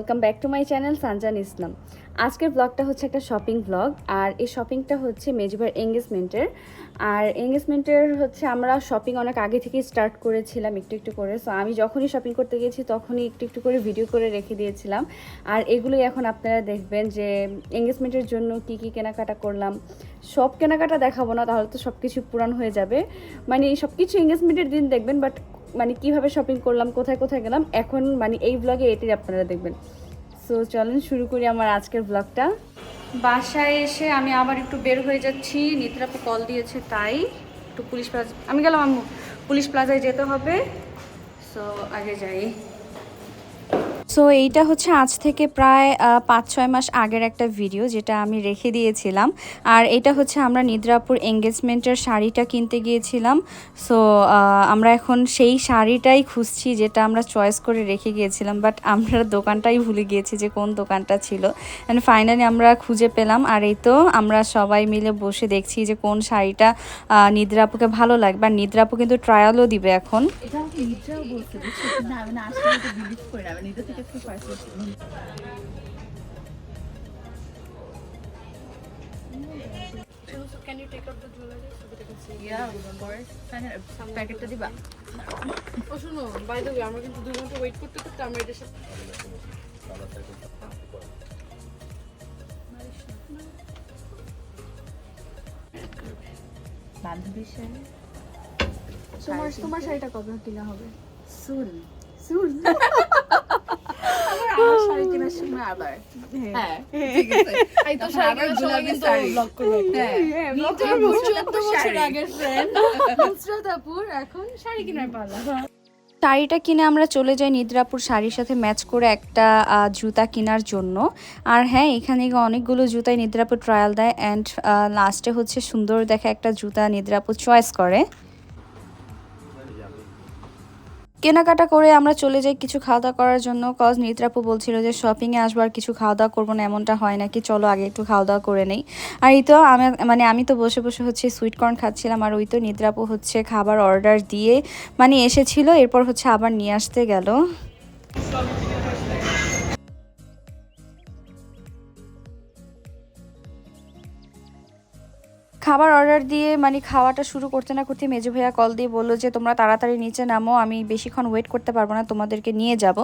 Welcome back to my channel Sanjan Islam আজকের ব্লগটা হচ্ছে একটা শপিং ব্লগ আর এই শপিংটা হচ্ছে মেজবার এঙ্গেজমেন্টের আর এঙ্গেজমেন্টের হচ্ছে আমরা শপিং অনেক আগে থেকেই স্টার্ট করেছিলাম একটু একটু করে। সো আমি যখনই শপিং করতে গেছি তখনই একটু একটু করে ভিডিও করে রেখে দিয়েছিলাম। আর এগুলোই এখন আপনারা দেখবেন যে এঙ্গেজমেন্টের জন্য কি কি কেনাকাটা করলাম। সব কেনাকাটা দেখাবো না, তাহলে তো সব কিছু পুরান হয়ে যাবে। মানে সব কিছু এঙ্গেজমেন্টের দিন দেখবেন বাট মানে কীভাবে শপিং করলাম, কোথায় কোথায় গেলাম, এখন মানে এই ব্লগে এটাই আপনারা দেখবেন। সো চলেন শুরু করি আমার আজকের ব্লগটা বাসায় এসে আমি আবার একটু বের হয়ে যাচ্ছি। নিত্রাপু কল দিয়েছে, তাই একটু পুলিশ প্লাজা আমি গেলাম পুলিশ প্লাজায় যেতে হবে। সো আগে যাই। সো এইটা হচ্ছে আজ থেকে প্রায় পাঁচ ছয় মাস আগের একটা ভিডিও যেটা আমি রেখে দিয়েছিলাম। আর এটা হচ্ছে আমরা নিদ্রাপুর এঙ্গেজমেন্টের শাড়িটা কিনতে গিয়েছিলাম। সো আমরা এখন সেই শাড়িটাই খুঁজছি যেটা আমরা চয়েস করে রেখে গিয়েছিলাম। বাট আমরা দোকানটাই ভুলে গিয়েছি যে কোন দোকানটা ছিল। অ্যান্ড ফাইনালি আমরা খুঁজে পেলাম। আর এই তো আমরা সবাই মিলে বসে দেখছি যে কোন শাড়িটা নিদ্রাপুকে ভালো লাগবে। আর নিদ্রাপু কিন্তু ট্রায়ালও দিবে এখন। এটা একটু পারছি প্যাকেটটা দিবা ও শোনো বাই দ্য ওয়ে আমরা কিন্তু দুই ঘণ্টা ওয়েট করতে করতে আমরা এটা সাথে বান্ধবীর সাথে তোমার তোমার শাড়িটা কবে কিনা হবে সুন শুন আমার শাড়ি কেনার সময় আবার। হ্যাঁ ঠিক আছে। এই তো শাড়ি কেনার সময় কিন্তু শাড়ি। ব্লগ হ্যাঁ নিজের বুঝছ চোদ্দ তো বছর আগের ফ্রেন্ড নুসরাত আপুর এখন শাড়ি কেনার পালা। শাড়িটা কিনে আমরা চলে যাই নিদ্রাপুর শাড়ির সাথে ম্যাচ করে একটা জুতা কেনার জন্য। আর হ্যাঁ এখানে অনেকগুলো জুতাই নিদ্রাপুর ট্রায়াল দেয়। অ্যান্ড লাস্টে হচ্ছে সুন্দর দেখা একটা জুতা নিদ্রাপুর চয়েস করে। কেনাকাটা করে আমরা চলে যাই কিছু খাওয়া দাওয়া করার জন্য। কজ নিদ্রাপু বলছিল যে শপিংয়ে আসবার কিছু খাওয়া দাওয়া করব না, এমনটা হয় নাকি? চলো আগে একটু খাওয়া দাওয়া করে নেই। আর এই তো আমি মানে আমি তো বসে বসে হচ্ছে সুইটকর্ন খাচ্ছিলাম, আর ওই তো নিদ্রাপু হচ্ছে খাবার অর্ডার দিয়ে মানে এসেছিল, এরপর হচ্ছে আবার নিয়ে আসতে গেল। খাবার অর্ডার দিয়ে মানে খাওয়াটা শুরু করতে না করতে মেজো ভাইয়া কল দিয়ে বলল যে তোমরা তাড়াতাড়ি নিচে নামো আমি বেশিক্ষণ ওয়েট করতে পারব না তোমাদেরকে নিয়ে যাব।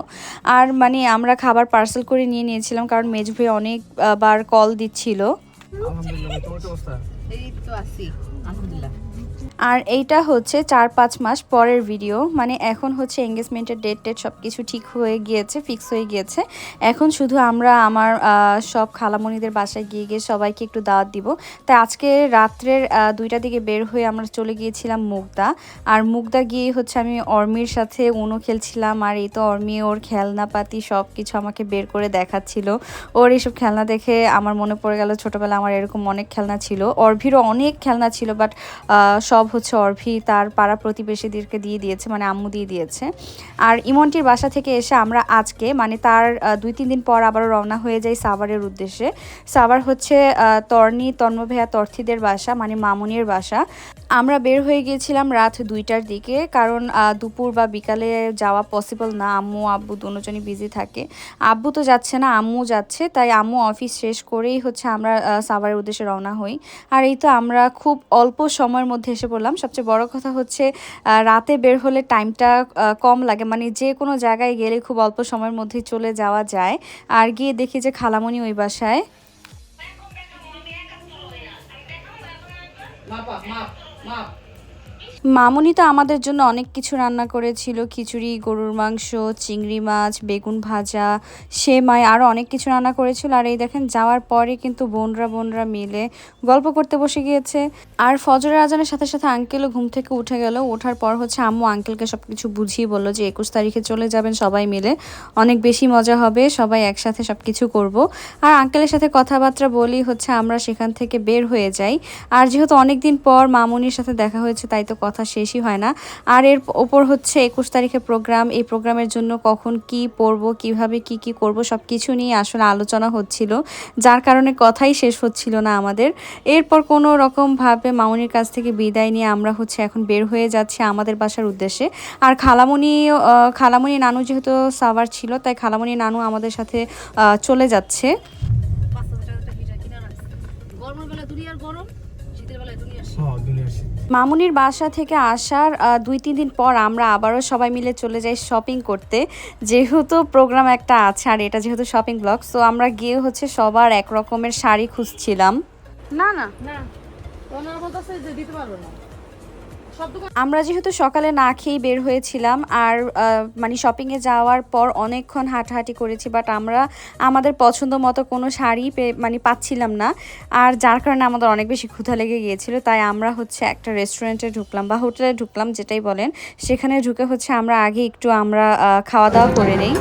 আর মানে আমরা খাবার পার্সেল করে নিয়ে নিয়েছিলাম কারণ মেজো ভাইয়া অনেক বার কল দিচ্ছিল। আলহামদুলিল্লাহ তোমার অবস্থা? এই তো আছি আলহামদুলিল্লাহ। আর এইটা হচ্ছে চার পাঁচ মাস পরের ভিডিও মানে এখন হচ্ছে এঙ্গেজমেন্টের ডেট টেট সব কিছু ঠিক হয়ে গিয়েছে ফিক্স হয়ে গিয়েছে। এখন শুধু আমরা আমার সব খালামণিদের বাসায় গিয়ে গিয়ে সবাইকে একটু দাওয়াত দিব। তাই আজকে রাত্রের দুইটা দিকে বের হয়ে আমরা চলে গিয়েছিলাম মুগদা। আর মুগদা গিয়ে হচ্ছে আমি অর্মির সাথে উনো খেলছিলাম, আর এই তো অর্মি ওর খেলনাপাতি সব কিছু আমাকে বের করে দেখাচ্ছিল। ওর এইসব খেলনা দেখে আমার মনে পড়ে গেল ছোটবেলা আমার এরকম অনেক খেলনা ছিল। অর্ভিরও অনেক খেলনা ছিল বাট সব হচ্ছে অর্ভি, তার পাড়া প্রতিবেশীদেরকে দিয়ে দিয়েছে মানে আম্মু দিয়ে দিয়েছে। আর ইমনটির বাসা থেকে এসে আমরা আজকে মানে তার দুই, তিন দিন পর আবারও রওনা হয়ে যাই সাভারের উদ্দেশ্যে। সাভার হচ্ছে তর্নি তন্মভেয়া তর্থিদের বাসা মানে মামুনির বাসা। আমরা বের হয়ে গিয়েছিলাম রাত দুইটার দিকে, কারণ দুপুর বা বিকালে যাওয়া পসিবল না। আম্মু, আব্বু দুজনই বিজি থাকে। আব্বু তো যাচ্ছে না আম্মু যাচ্ছে, তাই আম্মু অফিস শেষ করেই হচ্ছে আমরা সাভারের উদ্দেশ্যে রওনা হই। আর এই তো আমরা খুব অল্প সময়ের মধ্যে এসে পড়লাম সবচেয়ে বড় কথা হচ্ছে রাতে বের হলে টাইমটা কম লাগে। মানে যে কোনো জায়গায় গেলে খুব অল্প সময়ের মধ্যে চলে যাওয়া যায়। আর গিয়ে দেখি যে খালামণি ওই বাসায়। মাপ মাপ মাপ। মামুনি তো আমাদের জন্য অনেক কিছু রান্না করেছিল। খিচুড়ি, গরুর মাংস, চিংড়ি মাছ, বেগুন ভাজা, সেমাই আরও অনেক কিছু রান্না করেছিল। আর এই দেখেন, যাওয়ার পরে কিন্তু বোনরা বোনরা মিলে গল্প করতে বসে গিয়েছে। আর ফজরের আজানের সাথে সাথে আঙ্কেলও ঘুম থেকে উঠে গেল। ওঠার পর হচ্ছে আম্মু আঙ্কেলকে সব কিছু বুঝিয়ে বলল যে, একুশ তারিখে চলে যাবেন সবাই মিলে। অনেক বেশি মজা হবে। সবাই একসাথে সব কিছু করব। আর আঙ্কেলের সাথে কথাবার্তা বলি হচ্ছে, আমরা সেখান থেকে বের হয়ে যাই। আর যেহেতু অনেক দিন পর মামুনির সাথে দেখা হয়েছে, তাই তো কথা শেষই হয় না। আর এর ওপর হচ্ছে একুশ তারিখে প্রোগ্রাম। এই প্রোগ্রামের জন্য কখন কি পরব কীভাবে কি কি করব সব কিছু নিয়ে আসলে আলোচনা হচ্ছিল। যার কারণে কথাই শেষ হচ্ছিল না আমাদের। এরপর কোনো রকমভাবে মামুনির কাছ থেকে বিদায় নিয়ে আমরা হচ্ছে এখন বের হয়ে যাচ্ছি আমাদের বাসার উদ্দেশ্যে। আর খালামণি খালামণি নানু যেহেতু সাভার ছিল, তাই খালামণি নানু আমাদের সাথে চলে যাচ্ছে। হ্যাঁ দুনিয়ার শীত। মামুনির বাসা থেকে আসার দুই তিন দিন পর আমরা আবারও সবাই মিলে চলে যাই শপিং করতে। যেহেতু প্রোগ্রাম একটা আছে আর এটা যেহেতু শপিং ব্লগ তো আমরা গিয়ে হচ্ছে সবার এক রকমের শাড়ি খুঁজছিলাম। না না। না। ওনার মতো যে দিতে পারবে না। আমরা যেহেতু সকালে না খেয়েই বের হয়েছিলাম আর মানে শপিংয়ে যাওয়ার পর অনেকক্ষণ হাঁটাহাঁটি করেছি বাট আমরা আমাদের পছন্দ মতো কোনো শাড়ি মানে পাচ্ছিলাম না। আর যার কারণে আমাদের অনেক বেশি ক্ষুধা লেগে গিয়েছিল, তাই আমরা হচ্ছে একটা রেস্টুরেন্টে ঢুকলাম বা হোটেলে ঢুকলাম যেটাই বলেন। সেখানে ঢুকে হচ্ছে আমরা আগে একটু আমরা খাওয়া দাওয়া করে নিই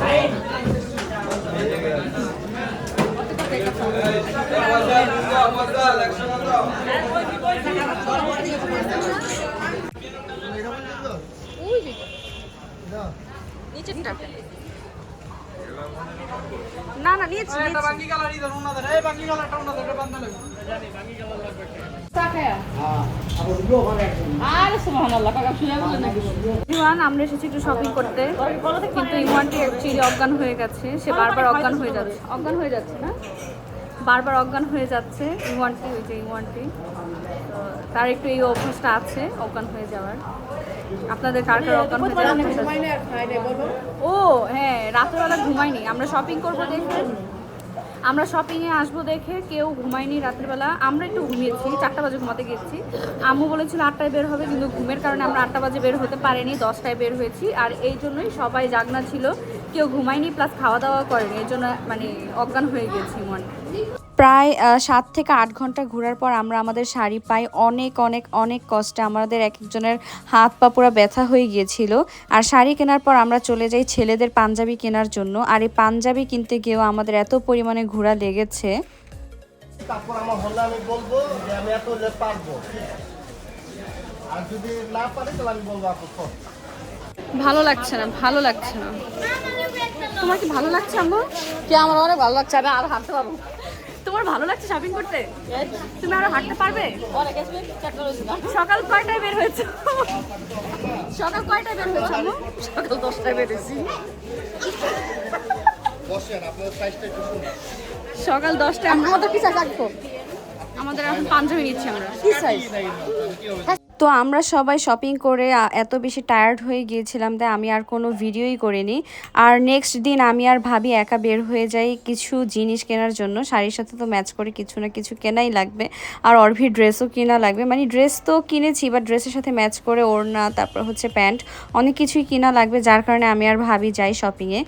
না না নিয়েছি আরে সুবহানাল্লাহ কাকা শুয়ে বলে নাকি ইমান আমরা এসেছি একটু শপিং করতে। কিন্তু ইমানটি অ্যাকচুয়ালি অজ্ঞান হয়ে গেছে সে বারবার অজ্ঞান হয়ে যাচ্ছে। অজ্ঞান হয়ে যাচ্ছে না? বারবার অজ্ঞান হয়ে যাচ্ছে ইমানটি ওই যে ইমানটি তার একটু এই অভ্যাসটা আছে অজ্ঞান হয়ে যাওয়ার। আপনাদের কার কার অজ্ঞান হয়ে যাওয়ার ও হ্যাঁ রাতের বেলা ঘুমাইনি আমরা শপিং করব দেখে। আমরা শপিংয়ে আসব দেখে কেউ ঘুমায়নি রাত্রিবেলা। আমরা একটু ঘুমিয়েছি, চারটা বাজে ঘুমাতে গেছি। আম্মু বলেছিল আটটায় বের হবে, কিন্তু ঘুমের কারণে আমরা আটটা বাজে বের হতে পারিনি, দশটায় বের হয়েছি। আর এই জন্যই সবাই জাগনা ছিল, কেউ ঘুমায়নি প্লাস খাওয়া দাওয়া করেনি এই জন্য মানে অজ্ঞান হয়ে গেছি মন। প্রায় সাত থেকে আট ঘণ্টা ঘোরার পর আমরা আমাদের শাড়ি পাই। অনেক অনেক অনেক কষ্টে আমাদের এক একজনের হাত পা পুরো ব্যথা হয়ে গিয়েছিল। আর শাড়ি কেনার পর আমরা চলে যাই ছেলেদের পাঞ্জাবি কেনার জন্য। আর এই পাঞ্জাবি কিনতে গিয়েও আমাদের এত পরিমাণে ঘোরা লেগেছে। তারপর আমার হলে আমি বলব যে আমি এত পারব। আর যদি না পারি তাহলে আমি বলব আপু কর। ভালো লাগছে না ভালো লাগছে না। তোমার কি ভালো লাগছে আম্মু? কি আমার অনেক ভালো লাগছে আমি আর হাঁটতে পারব তোমার ভালো লাগছে শপিং করতে? তুমি আরও হাঁটতে পারবে? সকাল কয়টায় বের হয়েছে? সকাল কয়টায় বের হয়েছে সকাল দশটায় বেরিয়েছি। শুনুন। সকাল দশটায় আমরা আমাদের পিছা থাকব আমাদের এখন পাঞ্জাবি নিচ্ছি আমরা। কি সাইজ তো আমরা সবাই শপিং করে এত বেশি টায়ার্ড হয়ে গিয়েছিলাম তাই আমি আর কোনো ভিডিওই করিনি। আর নেক্সট দিন আমি আর ভাবি একা বের হয়ে যাই কিছু জিনিস কেনার জন্য। শাড়ির সাথে তো ম্যাচ করে কিছু না কিছু কেনাই লাগবে। আর অরভি ড্রেসও কেনা লাগবে। মানে ড্রেস তো কিনেছি বা ড্রেসের সাথে ম্যাচ করে ওড়না, তারপর হচ্ছে প্যান্ট, অনেক কিছুই কিনা লাগবে, যার কারণে আমি আর ভাবি যাই শপিংয়ে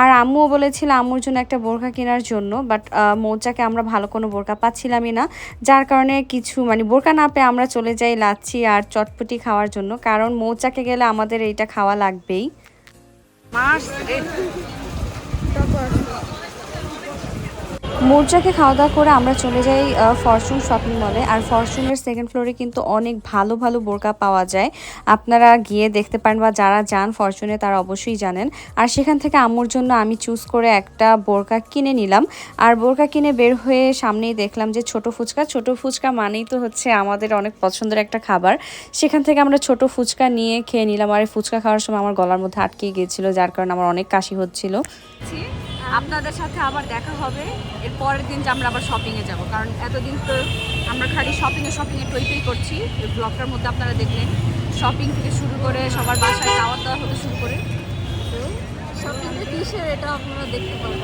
আর আম্মুও বলেছিল, আম্মুর জন্য একটা বোরকা কেনার জন্য বাট মৌচাকে আমরা ভালো কোনো বোরকা পাচ্ছিলামই না। যার কারণে কিছু মানে বোরকা না পেয়ে আমরা চলে যাই লাচ্ছি আর চটপটি খাওয়ার জন্য কারণ মৌচাকে গেলে আমাদের এইটা খাওয়া লাগবেই। মৌচাকে খাওয়া দাওয়া করে আমরা চলে যাই ফরচুন শপিং মলে আর ফরচুনের সেকেন্ড ফ্লোরে কিন্তু অনেক ভালো ভালো বোরকা পাওয়া যায়। আপনারা গিয়ে দেখতে পারেন বা যারা যান ফরচুনে তারা অবশ্যই জানেন। আর সেখান থেকে আম্মুর জন্য আমি চুজ করে একটা বোরকা কিনে নিলাম। আর বোরকা কিনে বের হয়ে সামনেই দেখলাম যে ছোট ফুচকা। ছোট ফুচকা মানেই তো হচ্ছে আমাদের অনেক পছন্দের একটা খাবার। সেখান থেকে আমরা ছোট ফুচকা নিয়ে খেয়ে নিলাম। আর ফুচকা খাওয়ার সময় আমার গলার মধ্যে আটকে গিয়েছিল, যার কারণে আমার অনেক কাশি হচ্ছিল। আপনাদের সাথে আবার দেখা হবে। পরের দিন যে আমরা আবার শপিংয়ে যাব। কারণ এতদিন তো আমরা খালি শপিংয়ে শপিংয়ে টই টই করছি। এই ব্লগটার মধ্যে আপনারা দেখলেন শপিং থেকে শুরু করে সবার বাসায় দাওয়াত দাওয়া হতে শুরু করে। তো শপিংয়ে কিসের এটা আপনারা দেখতে পাবেন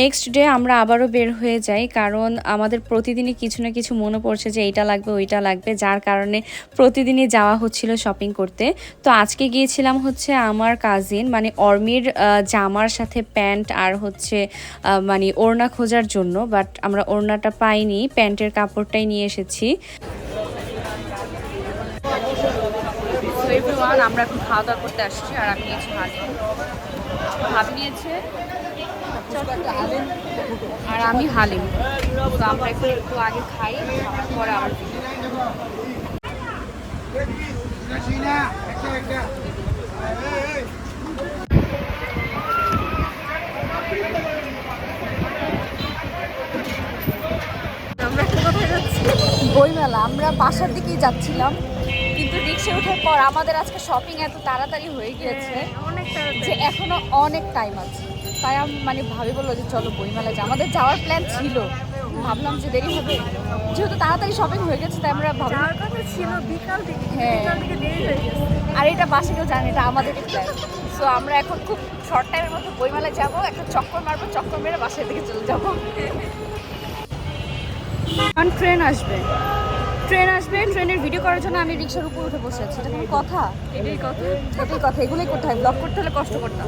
নেক্সট ডে আমরা আবারও বের হয়ে যাই, কারণ আমাদের প্রতিদিনই কিছু না কিছু মনে পড়ছে যে এইটা লাগবে, ওইটা লাগবে, যার কারণে প্রতিদিনই যাওয়া হচ্ছিল শপিং করতে। তো আজকে গিয়েছিলাম হচ্ছে আমার কাজিন মানে অর্মির জামার সাথে প্যান্ট আর হচ্ছে মানে ওড়না খোঁজার জন্য বাট আমরা ওড়নাটা পাইনি, প্যান্টের কাপড়টাই নিয়ে এসেছি। আমরা এখন খাওয়া দাওয়া করতে আসছি, আর আমি নিয়েছি নিয়েছে আর আমি হালিম। তো আমরা এখন একটু আগে খাই পরে আবার আমরা বইমেলা আমরা বাসার দিকেই যাচ্ছিলাম কিন্তু রিক্সা ওঠার পর আমাদের আজকে শপিং এত তাড়াতাড়ি হয়ে গিয়েছে হ্যাঁ, যে এখনও অনেক টাইম আছে। তাই আমি মানে ভাবি বলল যে চলো বইমেলায় যাই। আমাদের যাওয়ার প্ল্যান ছিল। ভাবলাম যে দেরি হবে। যেহেতু তাড়াতাড়ি শপিং হয়ে গেছে তাই আমরা ভাবলাম কথা ছিল বিকাল থেকে হ্যাঁ। বিকাল থেকে দেরি হয়ে গেছে। আর এটা বাসে কেউ জানে এটা আমাদের প্ল্যান সো আমরা এখন খুব শর্ট টাইমের মধ্যে বইমেলায় যাব। একটা চক্কর মারবো চক্কর মেরে বাসার দিকে চলে যাব। কারণ ট্রেন আসবে। ট্রেন আসবে ট্রেনের ভিডিও করার জন্য আমি রিক্সার উপর উঠে বসে আছি। এটা কোনো কথা? এটাই কথা। এটাই কথা। এগুলোই করতে হয়। ব্লগ করতে হলে কষ্ট করতাম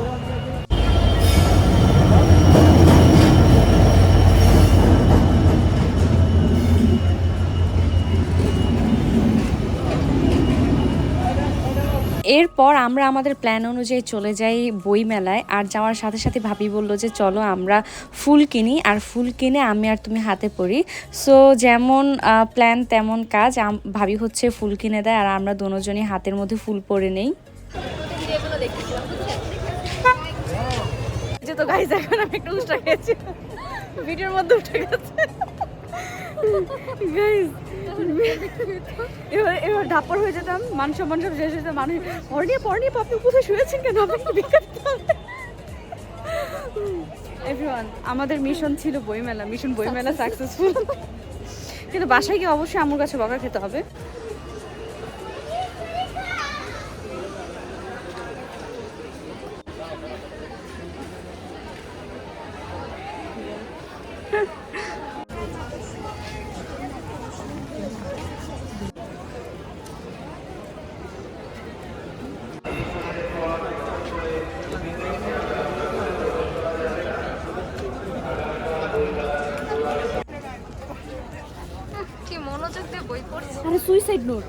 এরপর আমরা আমাদের প্ল্যান অনুযায়ী চলে যাই বই মেলায় আর যাওয়ার সাথে সাথে ভাবি বলল যে, চলো আমরা ফুল কিনি। আর ফুল কিনে আমি আর তুমি হাতে পড়ি। সো যেমন প্ল্যান তেমন কাজ। ভাবি হচ্ছে ফুল কিনে দেয়, আর আমরা দুজনই হাতের মধ্যে ফুল পরে নেই যে তো গাইজ এখন আমি একটু উষ্টা খেয়েছি। ভিডিওর মধ্যে উঠে গেছে। এবার এবার হয়ে যেতাম শেষ হয়ে যেতাম। মানুষ কোথায় কেন? আমাদের মিশন ছিল বইমেলা। মিশন বইমেলা সাকসেসফুল কিন্তু বাসায় গিয়ে অবশ্যই আমার কাছে বকা খেতে হবে কি মনোযোগ দিয়ে বই পড়ছে আরে সুইসাইড নোট।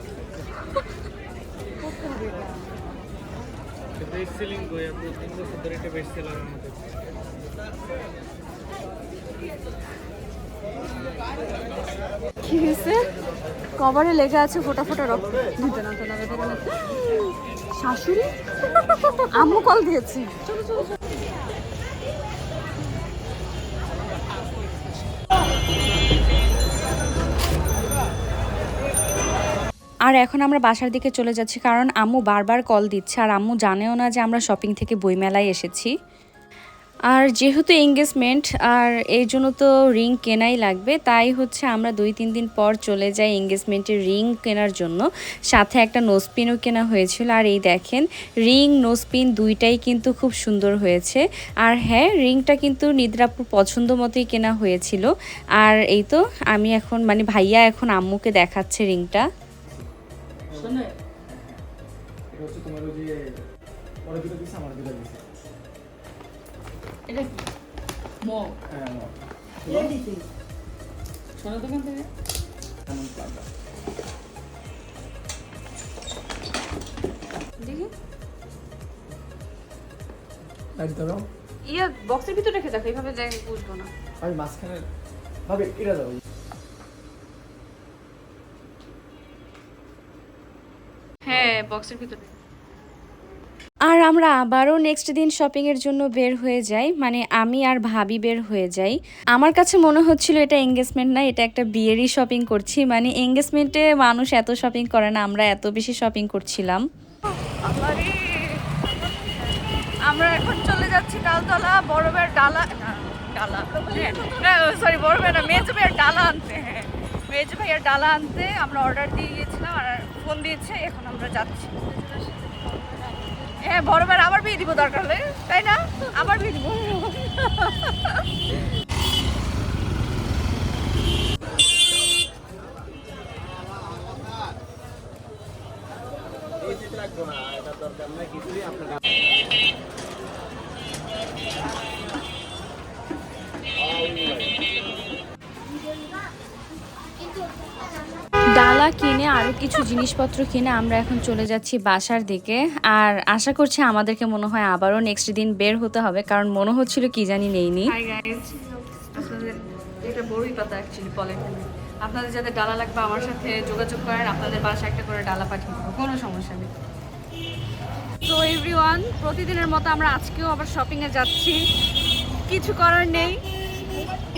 বেস্ট সেলিং বই আপনি তিন বছর ধরে এটা বেস্ট সেলার আমাদের কি হয়েছে? কভারে লেগে আছে ফোটা ফোটা রক্ত। দিতে না। শাশুড়ি? আম্মু কল দিয়েছি। চলো চলো চলো। আর এখন আমরা বাসার দিকে চলে যাচ্ছি, কারণ আম্মু বারবার কল দিচ্ছে। আর আম্মু জানেও না যে আমরা শপিং থেকে বইমেলায় এসেছি। আর যেহেতু এঙ্গেজমেন্ট আর এই জন্য তো রিং কেনাই লাগবে, তাই হচ্ছে আমরা দুই তিন দিন পর চলে যাই এঙ্গেজমেন্টের রিং কেনার জন্য। সাথে একটা নোসপিনও কেনা হয়েছিল। আর এই দেখেন রিং নোসপিন দুইটাই কিন্তু খুব সুন্দর হয়েছে। আর হ্যাঁ রিংটা কিন্তু নিদ্রাপুর পছন্দ মতোই কেনা হয়েছিল। আর এই তো, আমি এখন মানে ভাইয়া এখন আম্মুকে দেখাচ্ছে রিংটা শোনে এটা হচ্ছে তোমার ওই যে ওরা দুটো দিছে আমার দুটো দিছে। এটা কি? মগ। হ্যাঁ দোকান থেকে। দেখি। লাইট ধরো ইয়া বক্সের ভিতরে রেখে দেখো এইভাবে যাই বুঝব না। আমি মাঝখানে ভাবে এটা দাও। হ্যাঁ বক্সের ভিতরে। আর আমরা আবারও নেক্সট দিন শপিংয়ের জন্য বের হয়ে যাই মানে আমি আর ভাবি বের হয়ে যাই। আমার কাছে মনে হচ্ছিল এটা এঙ্গেজমেন্ট না এটা একটা বিয়েরই শপিং করছি মানে এঙ্গেজমেন্টে মানুষ এত শপিং করে না আমরা এত বেশি শপিং করছিলাম। আমরা এখন চলে যাচ্ছি তালতলা বড় ভাইয়ের ডালা ডালা সরি বড় ভাই না মেজ ভাইয়ের ডালা আনতে হ্যাঁ। মেজ ভাইয়ের ডালা আনতে আমরা অর্ডার দিয়ে গিয়েছিলাম আর ফোন দিয়েছে, এখন আমরা যাচ্ছি। হ্যাঁ বড় আবার বিয়ে দিব দরকার হলে, তাই না? আবার বিয়ে দিব। কিছু জিনিসপত্র কিনে আমরা এখন চলে যাচ্ছি বাসার দিকে। আর আশা করছি আমাদেরকে মনে হয় আবারও নেক্সট দিন বের হতে হবে, কারণ মনে হচ্ছিল কি জানি নেইনি। এটা বড়ই আপনাদের যাদের ডালা লাগবে আমার সাথে যোগাযোগ করেন, আপনাদের বাসা একটা করে ডালা পাঠিয়ে দেবো, কোনো সমস্যা নেই। তো এভরিওয়ান প্রতিদিনের মতো আমরা আজকেও আবার শপিংয়ে যাচ্ছি। কিছু করার নেই।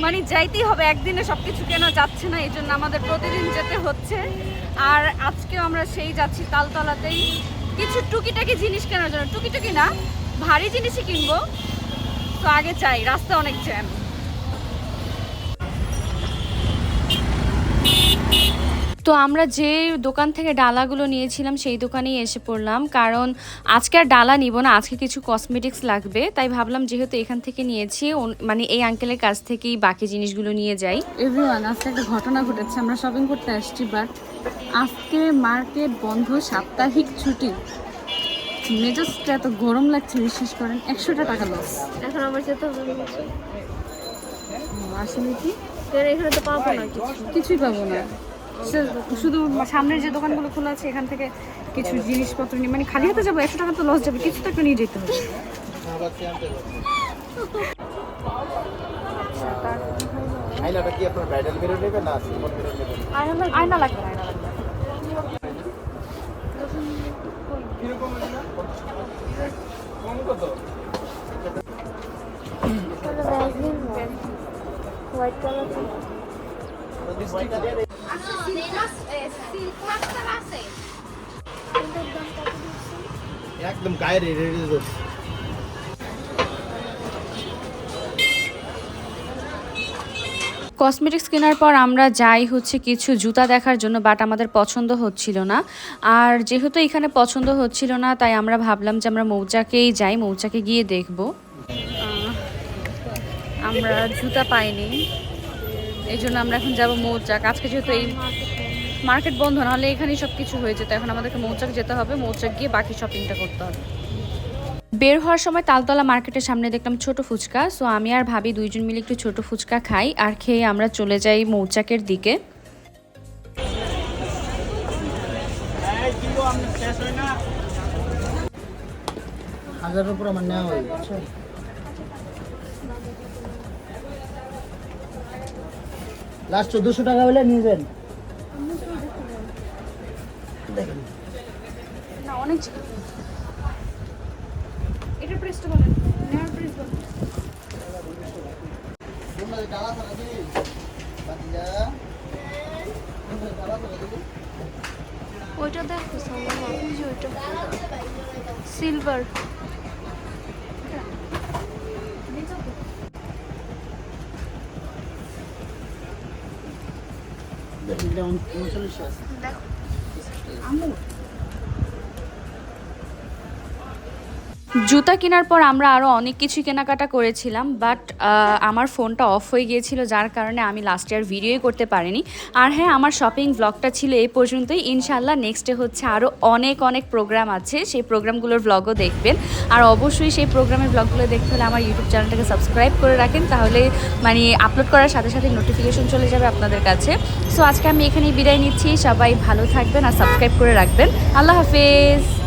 মানে যাইতেই হবে, একদিনে সব কিছু কেনা যাচ্ছে না এই জন্য আমাদের প্রতিদিন যেতে হচ্ছে। আর আজকেও আমরা সেই যাচ্ছি তালতলাতেই। কিছু টুকিটাকি জিনিস কেনার জন্য, টুকিটাকি না, ভারী জিনিসই কিনবো। তো আগে চাই রাস্তা অনেক জ্যাম। তো আমরা যে দোকান থেকে ডালাগুলো নিয়েছিলাম সেই দোকানেই এসে পড়লাম। কারণ আজকে আর ডালা নিব না আজকে কিছু কসমেটিক্স লাগবে। তাই ভাবলাম যেহেতু এখান থেকে নিয়েছি মানে এই আঙ্কেলের কাছ থেকেই বাকি জিনিসগুলো নিয়ে যাই। এভরিওয়ান আজকে একটা ঘটনা ঘটেছে আমরা শপিং করতে আসছি বাট আজকে মার্কেট বন্ধ সাপ্তাহিক ছুটি। মেজাজটা এত গরম লাগছে বিশ্বাস করেন একশোটা টাকা লস এখন আমার যেতে আসলে কি? এখানে তো পাবো না কিছু। কিছুই পাবো না। শুধু সামনের যে দোকানগুলো খোলা আছে এখান থেকে কিছু জিনিসপত্র নিয়ে মানে খালি হাতে যাব একশো টাকা তো লস যাবে কিছু তো একটা নিয়ে যেতে হবে। আইনাটা কি আপনার ব্রাইডাল মিরর নেবেন না সিলভার মিরর নেবেন? আয়না লাগবে আয়না লাগবে। না। হোয়াইট কালার একদম গায়ে রেডি কসমেটিক্স কেনার পর আমরা যাই হচ্ছে কিছু জুতা দেখার জন্য বাট আমাদের পছন্দ হচ্ছিল না। আর যেহেতু এখানে পছন্দ হচ্ছিল না তাই আমরা ভাবলাম যে আমরা মৌচাকেই যাই মৌচাকে গিয়ে দেখব। আমরা জুতা পাইনি। এই জন্য আমরা এখন যাব মৌচাক। আজকে যেহেতু এই মার্কেট বন্ধ, নাহলে এখানেই সব কিছু হয়ে যেত। এখন আমাদেরকে মৌচাক যেতে হবে, মৌচাক গিয়ে বাকি শপিংটা করতে হবে। বের হওয়ার সময় তালতলা মার্কেটের সামনে দেখলাম ছোট ফুচকা। সো আমি আর ভাবি দুইজন মিলে একটু ছোট ফুচকা খাই আর খেয়ে আমরা চলে যাই মৌচাকের দিকে। হাজারের উপর আমার নেওয়া হয় লাস্ট চোদ্দোশো টাকা হলে নিয়ে যান। দেখো জুতা কেনার পর আমরা আরও অনেক কিছু কেনাকাটা করেছিলাম বাট আমার ফোনটা অফ হয়ে গিয়েছিল, যার কারণে আমি লাস্ট ইয়ার ভিডিওই করতে পারিনি। আর হ্যাঁ আমার শপিং ব্লগটা ছিল এই পর্যন্তই। ইনশাল্লাহ নেক্সটে হচ্ছে আরও অনেক অনেক প্রোগ্রাম আছে। সেই প্রোগ্রামগুলোর ব্লগও দেখবেন। আর অবশ্যই সেই প্রোগ্রামের ব্লগগুলো দেখতে হলে আমার ইউটিউব চ্যানেলটাকে সাবস্ক্রাইব করে রাখেন, তাহলে মানে আপলোড করার সাথে সাথে নোটিফিকেশন চলে যাবে আপনাদের কাছে। সো আজকে আমি এখানেই বিদায় নিচ্ছি। সবাই ভালো থাকবেন আর সাবস্ক্রাইব করে রাখবেন। আল্লাহ হাফেজ!